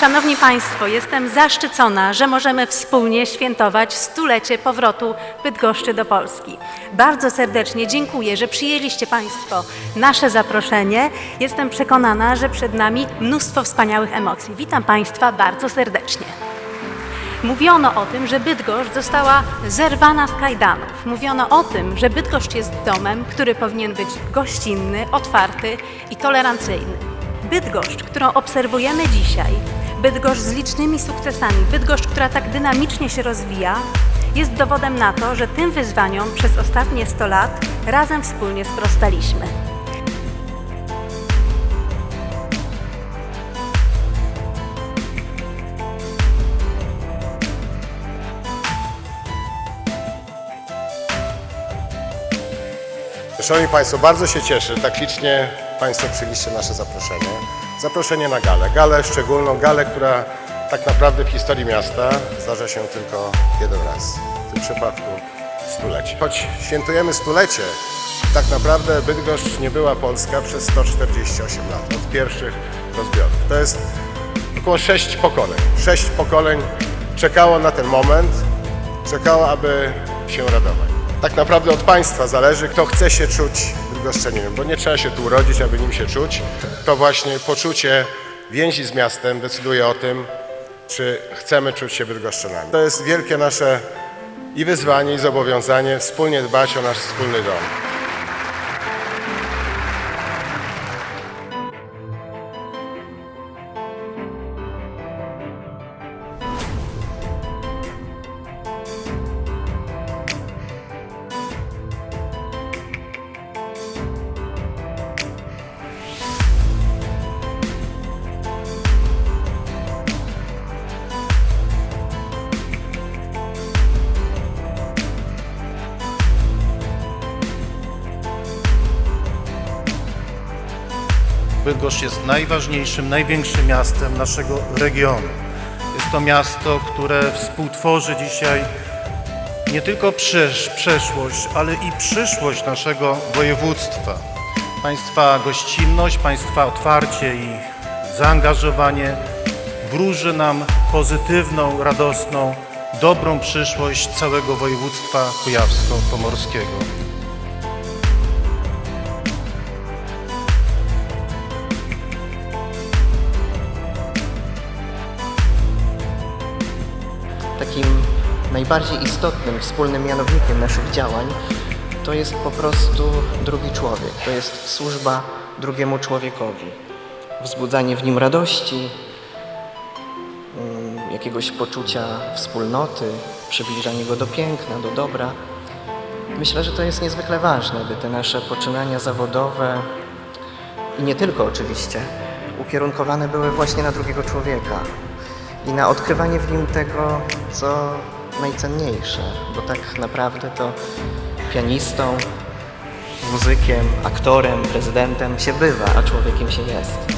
Szanowni Państwo, jestem zaszczycona, że możemy wspólnie świętować stulecie powrotu Bydgoszczy do Polski. Bardzo serdecznie dziękuję, że przyjęliście Państwo nasze zaproszenie. Jestem przekonana, że przed nami mnóstwo wspaniałych emocji. Witam Państwa bardzo serdecznie. Mówiono o tym, że Bydgoszcz została zerwana z kajdanów. Mówiono o tym, że Bydgoszcz jest domem, który powinien być gościnny, otwarty i tolerancyjny. Bydgoszcz, którą obserwujemy dzisiaj, Bydgoszcz z licznymi sukcesami, Bydgoszcz, która tak dynamicznie się rozwija, jest dowodem na to, że tym wyzwaniom przez ostatnie 100 lat razem wspólnie sprostaliśmy. Szanowni Państwo, bardzo się cieszę, tak licznie Państwo przyjęliście nasze zaproszenie. Zaproszenie na galę. Galę szczególną, galę, która tak naprawdę w historii miasta zdarza się tylko jeden raz. W tym przypadku stulecie. Choć świętujemy stulecie, tak naprawdę Bydgoszcz nie była Polska przez 148 lat, od pierwszych rozbiorów. To jest około sześć pokoleń. Sześć pokoleń czekało na ten moment, czekało, aby się radować. Tak naprawdę od Państwa zależy, kto chce się czuć Bydgoszczaninem, bo nie trzeba się tu urodzić, aby nim się czuć. To właśnie poczucie więzi z miastem decyduje o tym, czy chcemy czuć się Bydgoszczanami. To jest wielkie nasze i wyzwanie, i zobowiązanie wspólnie dbać o nasz wspólny dom. Bydgoszcz jest najważniejszym, największym miastem naszego regionu. Jest to miasto, które współtworzy dzisiaj nie tylko przesz- przeszłość, ale i przyszłość naszego województwa. Państwa gościnność, Państwa otwarcie i zaangażowanie wróży nam pozytywną, radosną, dobrą przyszłość całego województwa kujawsko-pomorskiego. Najbardziej istotnym wspólnym mianownikiem naszych działań to jest po prostu drugi człowiek. To jest służba drugiemu człowiekowi. Wzbudzanie w nim radości, mm, jakiegoś poczucia wspólnoty, przybliżanie go do piękna, do dobra. Myślę, że to jest niezwykle ważne, by te nasze poczynania zawodowe i nie tylko oczywiście, ukierunkowane były właśnie na drugiego człowieka i na odkrywanie w nim tego, co najcenniejsze, bo tak naprawdę to pianistą, muzykiem, aktorem, prezydentem się bywa, a człowiekiem się jest.